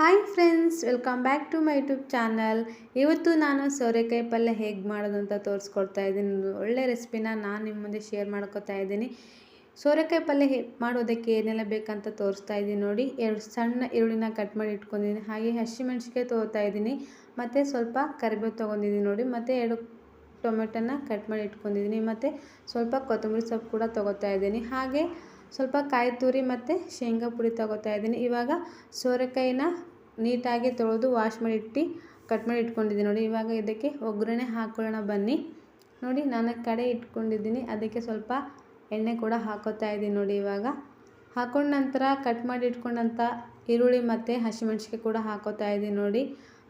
Hi friends, welcome back to my YouTube channel. ಇವತ್ತು ನಾನು ಸೋರೆಕಾಯಿ ಪಲ್ಯ ಹೇಗೆ ಮಾಡೋದು ಅಂತ ತೋರಿಸ್ಕೊಡ್ತಾ ಇದ್ದೀನಿ. ಒಳ್ಳೆ ರೆಸಿಪಿನ ನಾನು ನಿಮ್ಮ ಮುಂದೆ ಶೇರ್ ಮಾಡ್ಕೋತಾ ಇದ್ದೀನಿ. ಸೋರೆಕಾಯಿ ಪಲ್ಯ ಹೇ, ಮಾಡೋದಕ್ಕೆ ಏನೆಲ್ಲ ಬೇಕಂತ ತೋರಿಸ್ತಾ ಇದ್ದೀನಿ ನೋಡಿ. ಎರಡು ಸಣ್ಣ ಈರುಳ್ಳಿನ ಕಟ್ ಮಾಡಿ ಇಟ್ಕೊಂಡಿದ್ದೀನಿ. ಹಾಗೆ ಹಸಿಮೆಣ್ಸಿಕಾಯಿ ತೊಗೋತಾ ಇದ್ದೀನಿ. ಮತ್ತು ಸ್ವಲ್ಪ ಕರಿಬೇವು ತೊಗೊಂಡಿದ್ದೀನಿ ನೋಡಿ. ಮತ್ತು ಎರಡು ಟೊಮೆಟೊನ ಕಟ್ ಮಾಡಿ ಇಟ್ಕೊಂಡಿದ್ದೀನಿ. ಮತ್ತು ಸ್ವಲ್ಪ ಕೊತ್ತಂಬರಿ ಸೊಪ್ಪು ಕೂಡ ತೊಗೋತಾ ಇದ್ದೀನಿ. ಹಾಗೆ ಸ್ವಲ್ಪ ಕಾಯಿ ತುರಿ ಮತ್ತು ಶೇಂಗಾ ಪುಡಿ ತಗೋತಾ ಇದ್ದೀನಿ. ಇವಾಗ ಸೋರೆಕಾಯಿನ ನೀಟಾಗಿ ತೊಳೆದು ವಾಶ್ ಮಾಡಿ ಇಟ್ಟು ಕಟ್ ಮಾಡಿ ಇಟ್ಕೊಂಡಿದ್ದೀನಿ ನೋಡಿ. ಇವಾಗ ಇದಕ್ಕೆ ಒಗ್ಗರಣೆ ಹಾಕೊಳ್ಳೋಣ ಬನ್ನಿ. ನೋಡಿ, ನಾನು ಕಡೆ ಇಟ್ಕೊಂಡಿದ್ದೀನಿ. ಅದಕ್ಕೆ ಸ್ವಲ್ಪ ಎಣ್ಣೆ ಕೂಡ ಹಾಕೋತಾ ಇದ್ದೀನಿ ನೋಡಿ ಇವಾಗ. ಹಾಕೊಂಡ ನಂತರ ಕಟ್ ಮಾಡಿ ಇಟ್ಕೊಂಡಂಥ ಈರುಳ್ಳಿ ಮತ್ತು ಹಸಿಮೆಣ್ಸಿಕಾಯಿ ಕೂಡ ಹಾಕೋತಾ ಇದ್ದೀನಿ ನೋಡಿ.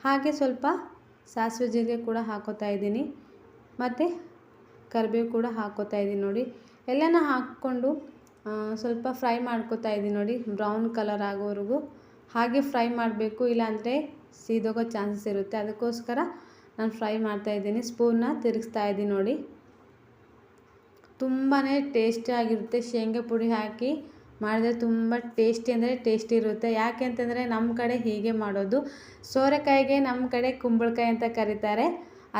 ಹಾಗೆ ಸ್ವಲ್ಪ ಸಾಸಿವೆ ಜೀರಿಗೆ ಕೂಡ ಹಾಕೋತಾ ಇದ್ದೀನಿ. ಮತ್ತು ಕರಿಬೇವು ಕೂಡ ಹಾಕೋತಾ ಇದ್ದೀನಿ ನೋಡಿ. ಎಲ್ಲನ ಹಾಕ್ಕೊಂಡು ಸ್ವಲ್ಪ ಫ್ರೈ ಮಾಡ್ಕೋತಾ ಇದ್ದೀನಿ ನೋಡಿ, ಬ್ರೌನ್ ಕಲರ್ ಆಗೋವರೆಗೂ. ಹಾಗೆ ಫ್ರೈ ಮಾಡಬೇಕು, ಇಲ್ಲಾಂದರೆ ಸೀದೋಗೋ ಚಾನ್ಸಸ್ ಇರುತ್ತೆ. ಅದಕ್ಕೋಸ್ಕರ ನಾನು ಫ್ರೈ ಮಾಡ್ತಾ ಇದ್ದೀನಿ. ಸ್ಪೂನ್ನ ತಿರುಗಿಸ್ತಾ ಇದ್ದೀನಿ ನೋಡಿ. ತುಂಬಾ ಟೇಸ್ಟಿಯಾಗಿರುತ್ತೆ ಶೇಂಗಾ ಪುಡಿ ಹಾಕಿ ಮಾಡಿದ್ರೆ ತುಂಬ ಟೇಸ್ಟಿ ಅಂದರೆ ಟೇಸ್ಟಿ ಇರುತ್ತೆ. ಯಾಕೆ ಅಂತಂದರೆ ನಮ್ಮ ಕಡೆ ಹೀಗೆ ಮಾಡೋದು. ಸೋರೆಕಾಯಿಗೆ ನಮ್ಮ ಕಡೆ ಕುಂಬಳಕಾಯಿ ಅಂತ ಕರೀತಾರೆ.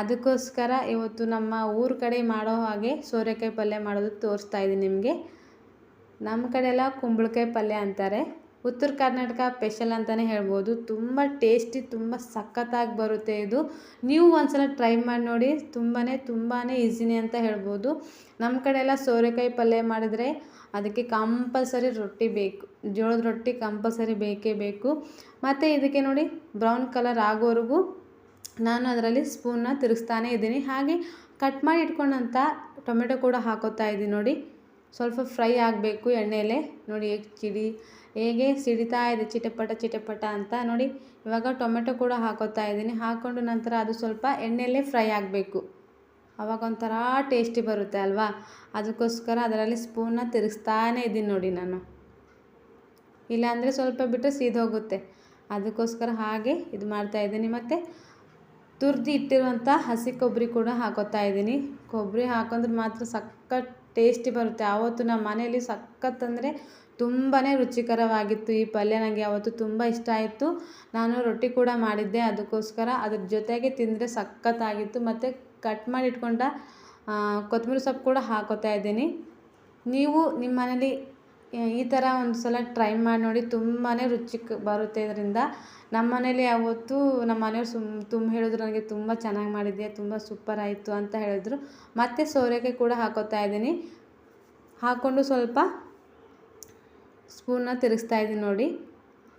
ಅದಕ್ಕೋಸ್ಕರ ಇವತ್ತು ನಮ್ಮ ಊರ ಕಡೆ ಮಾಡೋ ಹಾಗೆ ಸೋರೆಕಾಯಿ ಪಲ್ಯ ಮಾಡೋದು ತೋರಿಸ್ತಾ ಇದ್ದೀನಿ ನಿಮಗೆ. ನಮ್ಮ ಕಡೆ ಎಲ್ಲ ಕುಂಬಳಕಾಯಿ ಪಲ್ಯ ಅಂತಾರೆ. ಉತ್ತರ ಕರ್ನಾಟಕ ಸ್ಪೆಷಲ್ ಅಂತಲೇ ಹೇಳ್ಬೋದು. ತುಂಬ ಟೇಸ್ಟಿ, ತುಂಬ ಸಖತ್ತಾಗಿ ಬರುತ್ತೆ ಇದು. ನೀವು ಒಂದ್ಸಲ ಟ್ರೈ ಮಾಡಿ ನೋಡಿ. ತುಂಬಾ ತುಂಬಾ ಈಸಿನೇ ಅಂತ ಹೇಳ್ಬೋದು. ನಮ್ಮ ಕಡೆ ಎಲ್ಲ ಸೋರೆಕಾಯಿ ಪಲ್ಯ ಮಾಡಿದರೆ ಅದಕ್ಕೆ ಕಂಪಲ್ಸರಿ ರೊಟ್ಟಿ ಬೇಕು. ಜೋಳದ ರೊಟ್ಟಿ ಕಂಪಲ್ಸರಿ ಬೇಕೇ ಬೇಕು. ಮತ್ತು ಇದಕ್ಕೆ ನೋಡಿ ಬ್ರೌನ್ ಕಲರ್ ಆಗೋವರೆಗೂ ನಾನು ಅದರಲ್ಲಿ ಸ್ಪೂನ್ನ ತಿರುಗಿಸ್ತಾನೆ ಇದ್ದೀನಿ. ಹಾಗೆ ಕಟ್ ಮಾಡಿ ಇಟ್ಕೊಂಡಂಥ ಟೊಮೆಟೊ ಕೂಡ ಹಾಕೋತಾ ಇದ್ದೀನಿ ನೋಡಿ. ಸ್ವಲ್ಪ ಫ್ರೈ ಆಗಬೇಕು ಎಣ್ಣೆಯಲ್ಲೇ ನೋಡಿ ಹೇಗೆ ಚಿಡಿ, ಹೇಗೆ ಸಿಡಿತಾ ಇದೆ ಚಿಟಪಟ ಚಿಟಪಟ ಅಂತ. ನೋಡಿ ಇವಾಗ ಟೊಮೆಟೊ ಕೂಡ ಹಾಕೋತಾ ಇದ್ದೀನಿ. ಹಾಕ್ಕೊಂಡು ನಂತರ ಅದು ಸ್ವಲ್ಪ ಎಣ್ಣೆಯಲ್ಲೇ ಫ್ರೈ ಆಗಬೇಕು. ಅವಾಗ ಒಂಥರ ಟೇಸ್ಟಿ ಬರುತ್ತೆ ಅಲ್ವಾ? ಅದಕ್ಕೋಸ್ಕರ ಅದರಲ್ಲಿ ಸ್ಪೂನ್ನ ತಿರುಗಿಸ್ತಾನೇ ಇದ್ದೀನಿ ನೋಡಿ ನಾನು. ಇಲ್ಲಾಂದರೆ ಸ್ವಲ್ಪ ಬಿಟ್ಟರೆ ಸೀದೋಗುತ್ತೆ. ಅದಕ್ಕೋಸ್ಕರ ಹಾಗೆ ಇದು ಮಾಡ್ತಾಯಿದ್ದೀನಿ ಮತ್ತು ತುರ್ದು ಇಟ್ಟಿರುವಂಥ ಹಸಿ ಕೊಬ್ಬರಿ ಕೂಡ ಹಾಕೋತಾ ಇದ್ದೀನಿ. ಕೊಬ್ಬರಿ ಹಾಕೊಂಡ್ರೆ ಮಾತ್ರ ಸಖತ್ ಟೇಸ್ಟಿ ಬರುತ್ತೆ. ಆವತ್ತು ನಮ್ಮ ಮನೆಯಲ್ಲಿ ಸಖತ್ ಅಂದರೆ ತುಂಬಾ ರುಚಿಕರವಾಗಿತ್ತು ಈ ಪಲ್ಯ. ನನಗೆ ಆವತ್ತು ತುಂಬ ಇಷ್ಟ ಆಯಿತು. ನಾನು ರೊಟ್ಟಿ ಕೂಡ ಮಾಡಿದ್ದೆ. ಅದಕ್ಕೋಸ್ಕರ ಅದ್ರ ಜೊತೆಗೆ ತಿಂದರೆ ಸಖತ್ತಾಗಿತ್ತು. ಮತ್ತು ಕಟ್ ಮಾಡಿ ಇಟ್ಕೊಂಡ ಕೊತ್ತಂಬರಿ ಸೊಪ್ಪು ಕೂಡ ಹಾಕೋತಾ ಇದ್ದೀನಿ. ನೀವು ನಿಮ್ಮ ಮನೇಲಿ ಈ ಥರ ಒಂದು ಸಲ ಟ್ರೈ ಮಾಡಿ ನೋಡಿ ತುಂಬಾ ರುಚಿಕ್ ಬರುತ್ತೆ ಇದರಿಂದ. ನಮ್ಮ ಮನೇಲಿ ಯಾವತ್ತು ನಮ್ಮ ಮನೆಯವ್ರು ಸುಮ್ ತುಂಬ ಹೇಳಿದ್ರು, ನನಗೆ ತುಂಬ ಚೆನ್ನಾಗಿ ಮಾಡಿದ್ದೆ ತುಂಬ ಸೂಪರ್ ಆಯಿತು ಅಂತ ಹೇಳಿದ್ರು. ಮತ್ತು ಸೋರೆಕಾಯಿ ಕೂಡ ಹಾಕೋತಾ ಇದ್ದೀನಿ. ಹಾಕ್ಕೊಂಡು ಸ್ವಲ್ಪ ಸ್ಪೂನ್ನ ತಿರುಗಿಸ್ತಾ ಇದ್ದೀನಿ ನೋಡಿ.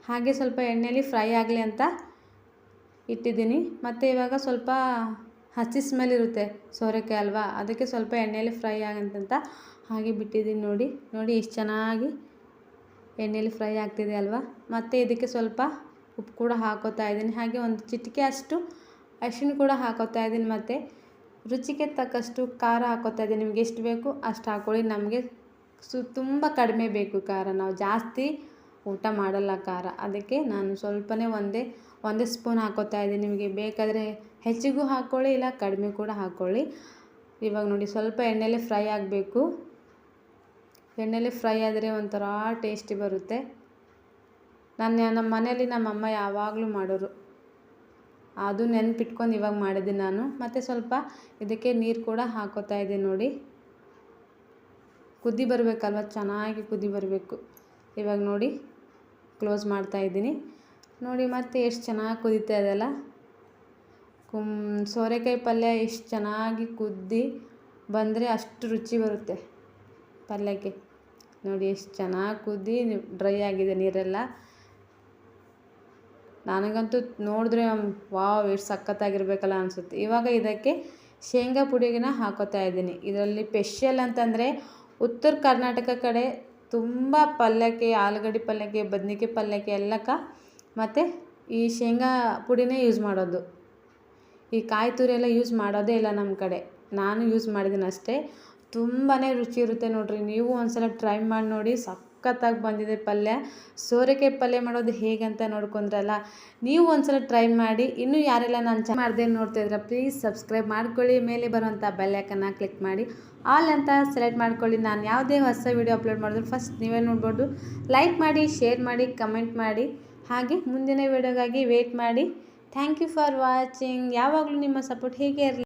ಹಾಗೆ ಸ್ವಲ್ಪ ಎಣ್ಣೆಯಲ್ಲಿ ಫ್ರೈ ಆಗಲಿ ಅಂತ ಇಟ್ಟಿದ್ದೀನಿ. ಮತ್ತು ಇವಾಗ ಸ್ವಲ್ಪ ಹಸಿ ಸ್ಮೆಲ್ ಇರುತ್ತೆ ಸೋರೆಕಾಯಿ ಅಲ್ವಾ, ಅದಕ್ಕೆ ಸ್ವಲ್ಪ ಎಣ್ಣೆಯಲ್ಲಿ ಫ್ರೈ ಆಗಂತಂತ ಹಾಗೆ ಬಿಟ್ಟಿದ್ದೀನಿ ನೋಡಿ. ನೋಡಿ ಇಷ್ಟು ಚೆನ್ನಾಗಿ ಎಣ್ಣೆಯಲ್ಲಿ ಫ್ರೈ ಆಗ್ತಿದೆ ಅಲ್ವಾ? ಮತ್ತು ಇದಕ್ಕೆ ಸ್ವಲ್ಪ ಉಪ್ಪು ಕೂಡ ಹಾಕೋತಾ ಇದ್ದೀನಿ. ಹಾಗೆ ಒಂದು ಚಿಟಿಕೆ ಅಷ್ಟು ಅರಿಶಿನ ಕೂಡ ಹಾಕೋತಾ ಇದ್ದೀನಿ ಮತ್ತು ರುಚಿಗೆ ತಕ್ಕಷ್ಟು ಖಾರ ಹಾಕೋತಾ ಇದ್ದೀನಿ. ನಿಮ್ಗೆ ಎಷ್ಟು ಬೇಕು ಅಷ್ಟು ಹಾಕೊಳ್ಳಿ. ನಮಗೆ ಸು ತುಂಬ ಕಡಿಮೆ ಬೇಕು ಖಾರ. ನಾವು ಜಾಸ್ತಿ ಊಟ ಮಾಡಲ್ಲ ಖಾರ. ಅದಕ್ಕೆ ನಾನು ಸ್ವಲ್ಪನೇ ಒಂದೇ ಒಂದೇ ಸ್ಪೂನ್ ಹಾಕೋತಾ ಇದ್ದೀನಿ. ನಿಮಗೆ ಬೇಕಾದರೆ ಹೆಚ್ಚಿಗೂ ಹಾಕ್ಕೊಳ್ಳಿ ಇಲ್ಲ ಕಡಿಮೆ ಕೂಡ ಹಾಕ್ಕೊಳ್ಳಿ ಇವಾಗ ನೋಡಿ ಸ್ವಲ್ಪ ಎಣ್ಣೆಲೆ ಫ್ರೈ ಆಗಬೇಕು. ಎಣ್ಣೆಲೆ ಫ್ರೈ ಆದರೆ ಒಂಥರ ಟೇಸ್ಟಿ ಬರುತ್ತೆ. ನಾನು ನಮ್ಮ ಮನೇಲಿ ನಮ್ಮಮ್ಮ ಯಾವಾಗಲೂ ಮಾಡೋರು. ಅದು ನೆನ್ಪಿಟ್ಕೊಂಡು ಇವಾಗ ಮಾಡಿದ್ದೀನಿ ನಾನು. ಮತ್ತು ಸ್ವಲ್ಪ ಇದಕ್ಕೆ ನೀರು ಕೂಡ ಹಾಕೋತಾ ಇದ್ದೀನಿ ನೋಡಿ. ಕುದಿ ಬರಬೇಕಲ್ವ? ಚೆನ್ನಾಗಿ ಕುದಿ ಬರಬೇಕು. ಇವಾಗ ನೋಡಿ, ಕ್ಲೋಸ್ ಮಾಡ್ತಾ ಇದ್ದೀನಿ. ನೋಡಿ, ಮತ್ತೆ ಎಷ್ಟು ಚೆನ್ನಾಗಿ ಕುದೀತಾ ಇದೆಯಲ್ಲ ಕುಮ್ ಸೋರೆಕಾಯಿ ಪಲ್ಯ ಎಷ್ಟು ಚೆನ್ನಾಗಿ ಕುದ್ದಿ ಬಂದರೆ ಅಷ್ಟು ರುಚಿ ಬರುತ್ತೆ. ಪಲ್ಯಕ್ಕೆ. ನೋಡಿ, ಎಷ್ಟು ಚೆನ್ನಾಗಿ ಕುದ್ದಿ ಡ್ರೈ ಆಗಿದೆ ನೀರೆಲ್ಲ. ನನಗಂತೂ ನೋಡಿದ್ರೆ ವಾವ್, ಎಷ್ಟು ಸಖತ್ತಾಗಿರ್ಬೇಕಲ್ಲ ಅನಿಸುತ್ತೆ. ಇವಾಗ ಇದಕ್ಕೆ ಶೇಂಗಾ ಪುಡಿಗೆನ ಹಾಕೋತಾ ಇದ್ದೀನಿ. ಇದರಲ್ಲಿ ಸ್ಪೆಷಲ್ ಅಂತಂದರೆ ಉತ್ತರ ಕರ್ನಾಟಕ ಕಡೆ ತುಂಬ ಪಲ್ಯಕ್ಕೆ, ಆಲೂಗಡ್ಡೆ ಪಲ್ಯಕ್ಕೆ, ಬದ್ನಿಕಾಯಿ ಪಲ್ಯಕ್ಕೆ ಎಲ್ಲಕ್ಕ ಮತ್ತು ಈ ಶೇಂಗಾ ಪುಡಿನೇ ಯೂಸ್ ಮಾಡೋದು. ಈ ಕಾಯಿ ತುರಿ ಎಲ್ಲ ಯೂಸ್ ಮಾಡೋದೇ ಇಲ್ಲ ನಮ್ಮ ಕಡೆ. ನಾನು ಯೂಸ್ ಮಾಡಿದ್ದೀನಿ ಅಷ್ಟೇ ತುಂಬಾ ರುಚಿ ಇರುತ್ತೆ ನೋಡಿರಿ. ನೀವು ಒಂದ್ಸಲ ಟ್ರೈ ಮಾಡಿ ನೋಡಿ ಸಖತ್ತಾಗಿ ಬಂದಿದೆ ಪಲ್ಯ. ಸೋರೆಕಾಯಿ ಪಲ್ಯ ಮಾಡೋದು ಹೇಗೆ ಅಂತ ನೋಡ್ಕೊಂಡ್ರಲ್ಲ ನೀವು ಒಂದ್ಸಲ ಟ್ರೈ ಮಾಡಿ, ಇನ್ನೂ ಯಾರೆಲ್ಲ ನಾನು ಚೆನ್ನ ಮಾಡಿದೆ ನೋಡ್ತಾಯಿದ್ರೆ ಪ್ಲೀಸ್ ಸಬ್ಸ್ಕ್ರೈಬ್ ಮಾಡ್ಕೊಳ್ಳಿ. ಮೇಲೆ ಬರುವಂಥ ಬೆಲ್ಯಾಕನ್ನು ಕ್ಲಿಕ್ ಮಾಡಿ. ಆಲ್ ಅಂತ ಸೆಲೆಕ್ಟ್ ಮಾಡ್ಕೊಳ್ಳಿ. ನಾನು ಯಾವುದೇ ಹೊಸ ವೀಡಿಯೋ ಅಪ್ಲೋಡ್ ಮಾಡಿದ್ರು ಫಸ್ಟ್ ನೀವೇ ನೋಡ್ಬೋದು. ಲೈಕ್ ಮಾಡಿ ಶೇರ್ ಮಾಡಿ ಕಮೆಂಟ್ ಮಾಡಿ. ಹಾಗೆ ಮುಂದಿನ ವಿಡಿಯೋಗಾಗಿ ವೇಟ್ ಮಾಡಿ. ಥ್ಯಾಂಕ್ ಯು ಫಾರ್ ವಾಚಿಂಗ್ ಯಾವಾಗಲೂ ನಿಮ್ಮ ಸಪೋರ್ಟ್ ಹೀಗೆ ಇರಲಿ.